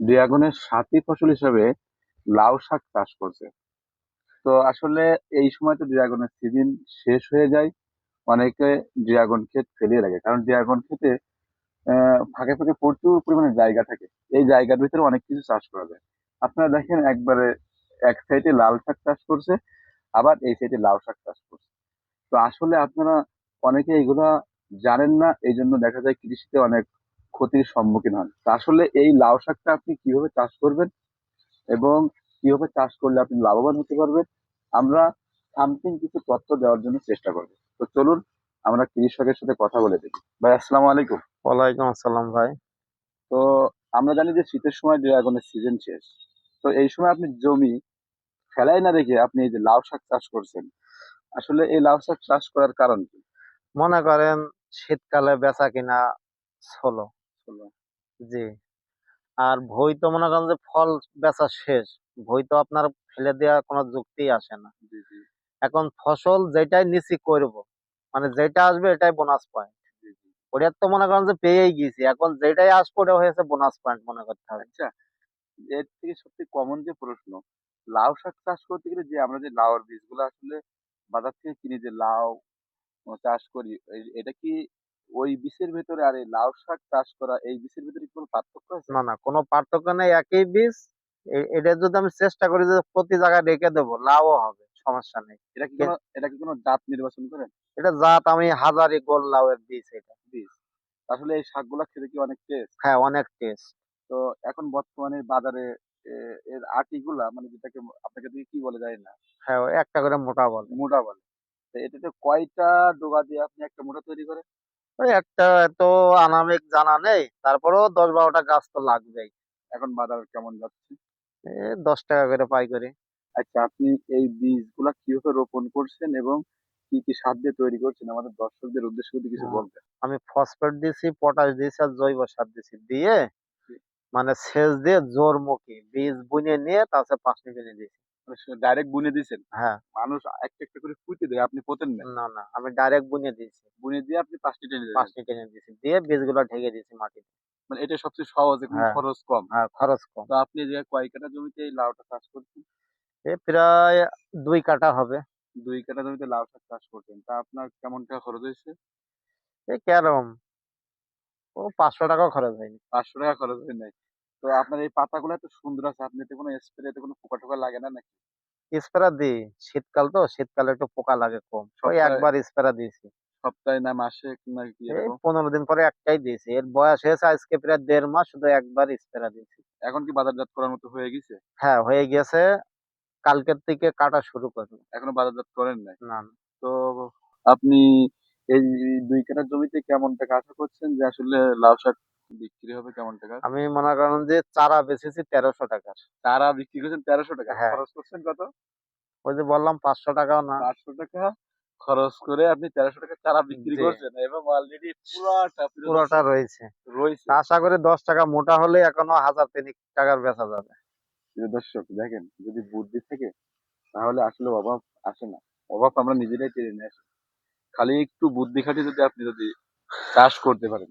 ড্রাগনের সাথী ফসল হিসেবে লাউ শাক চাষ করছে। তো আসলে এই সময় তো ড্রাগনের সিজন শেষ হয়ে যায়, অনেকে ড্রাগন ক্ষেত ফেলিয়ে রাখে। কারণ ড্রাগন ক্ষেতে ফাঁকে ফাঁকে প্রচুর পরিমাণে জায়গা থাকে। এই জায়গার ভিতরে অনেক কিছু চাষ করা যায়। আপনারা দেখেন একবারে এক সাইডে লাল শাক চাষ করছে, আবার এই সাইডে লাউ শাক চাষ করছে। তো আসলে আপনারা অনেকে এগুলা জানেন না এই জন্য দেখা যায় কৃষিতে অনেক ক্ষতির সম্মুখীন হন। তো আসলে এই লাউ শাকটা আপনি কীভাবে চাষ করবেন এবং কীভাবে চাষ করলে আপনি লাভবান হতে পারবেন আমরা সামথিং কিছু তথ্য দেওয়ার জন্য চেষ্টা করব। তো চলুন আমরা কৃষকের সাথে কথা বলে দেখি। ভাই আসসালামু আলাইকুম। ওয়ালাইকুম আসসালাম ভাই। তো আমরা জানি যে শীতের সময় ড্রাগনের সিজন শেষ। তো এই সময় আপনি জমি ফেলাই না রেখে আপনি এই যে লাউ শাক চাষ করছেন আসলে এই লাউ শাক চাষ করার কারণ কি? মনে করেন শীতকালে বেচা কিনা হলো বলো। জি। আর ভই তো মনে করেন যে ফল বেচা শেষ। ভই তো আপনার ফেলে দেওয়ার কোনো যুক্তি আসে না। এখন ফসল যেটাই নিচি করব মানে যেটা আসবে এটাই বোনাস পয়েন্ট ওটার তো মনে করেন যে পেয়েই গেছি। এখন যেটাই আসবে ওটা হয়েছে বোনাস পয়েন্ট মনে করতে হবে। আচ্ছা এর থেকে সবথেকে কমন যে প্রশ্ন লাউ শাক চাষ করতে গেলে যে আমরা যে লাউয়ের বীজগুলো আসলে বাজার থেকে কিনে যে লাউ চাষ করি এটা কি ওই বীজের ভেতরে আর এই লাউ শাক চাষ করা এই বীজের ভেতরে কি কোনো পার্থক্য আছে? না না কোনো পার্থক্য নেই একই বীজ। এটা যদি আমি চেষ্টা করি যে প্রতি জায়গায় রেখে দেবো লাউও হবে সমস্যা নেই। এটা কি কোনো এটা কি কোনো জাত নির্বাচন করেন এটা জাত আমি হাজারি গোল লাউয়ের বীজ এটা। বীজ। আসলে এই শাকগুলা খেতে কি অনেক টেস্ট হ্যাঁ অনেক টেস্ট তো এখন বর্তমানে বাজারে এর আটিগুলা মানে যেটাকে আপনাকে দিয়ে কি বলে যায় না। হ্যাঁ একটা করে মোটা বলে। মোটা বলে। তো এটাতে কয়টা ডোগা দিয়ে আপনি একটা মোটা তৈরি করেন? ওই একটা তো আনামিক জানা নেই তারপরেও দশ বারোটা গাছ তো লাগবেই। এখন বাজার কেমন যাচ্ছে? দশ টাকা করে পাই পাইকারি আচ্ছা আপনি এই বীজগুলা কীভাবে রোপণ করছেন এবং কি কি সার দিয়ে তৈরি করছেন? আমাদের দর্শকদের উদ্দেশ্যে যদি কিছু হুম। বলতেন। আমি ফসফেট দিয়েছি পটাশ দিয়েছি আর জৈব সার দিয়েছি। দিয়ে মানে সেচ দিয়ে জোর মুখি বীজ বুনে নিয়ে তারপরে পাঁচনি কিনে দিয়েছি। ডাইরেক্ট বুনে দিয়েছেন। হ্যাঁ। মানুষ একটা একটা করে ফুটে দেয় আপনি পোতেন না না না আমি ডাইরেক্ট বুনে দিয়েছি। বুনে দিয়ে আপনি পাঁচটি টেনে দেবেন পাঁচনি কিনে দিয়েছি দিয়ে বীজগুলো ঢেকে দিয়েছি মাটিতে। মানে এটা সবচেয়ে সহজ এবং হ্যাঁ। খরচ কম। হ্যাঁ খরচ কম। তো আপনি যে কয় কাঠা জমিতে এই লাউটা চাষ করছেন? এ প্রায় দুই কাটা হবে। দুই কাঠা জমিতে লাউ শাক চাষ করছেন। তা আপনার কেমন টাকা খরচ হয়েছে? এই কেরম? ও পাঁচশো টাকা খরচ হয়নি। পাঁচশো টাকা খরচ হয় নাই। তো আপনার এই পাতাগুলো এত সুন্দর আছে আপনি এতে কোনো স্প্রেতে কোনো পোকা টোকা লাগে না নাকি? স্প্রে দিই শীতকাল তো শীতকালে একটু পোকা লাগে কম। ওই একবার স্প্রে দিয়েছি। সপ্তাহে না মাসে না কি এই এরকম? পনেরো দিন পরে একটাই দিয়েছি। এর বয়স হয়েছে আজকে প্রায় দেড় মাস শুধু একবার স্প্রে দিয়েছি। এখন কি বাজারজাত করার মতো হয়ে গেছে? হ্যাঁ হয়ে গেছে। কালকের থেকে কাটা শুরু করব। এখনও বাজারজাত করেন নাই? না। তো আপনি এই দুই কাঠা জমিতে কেমন টাকা আশা করছেন যে আসলে লাউ শাক বিক্রি হবে কেমন টাকা? আমি মনে করেন যে চারা বেচেছি তেরোশো টাকার। তারা বিক্রি করছেন তেরোশো টাকা? হ্যাঁ। খরচ করছেন কত? ওই যে বললাম পাঁচশো টাকাও না। পাঁচশো টাকা খরচ করে আপনি তেরোশো টাকা চারা বিক্রি। করছেন এবং অলরেডি পুরোটা পুরোটা রয়েছে। রয়েছে। আশা করি দশ টাকা মোটা হলে এখনও হাজার তিনিক টাকার বেচা যাবে। দর্শক দেখেন যদি বুদ্ধি থাকে তাহলে আসলে অভাব আসে না। অভাব আমরা নিজেরাই টেনে নিয়ে আসি। খালি একটু বুদ্ধি খাটিয়ে যদি আপনি যদি চাষ করতে পারেন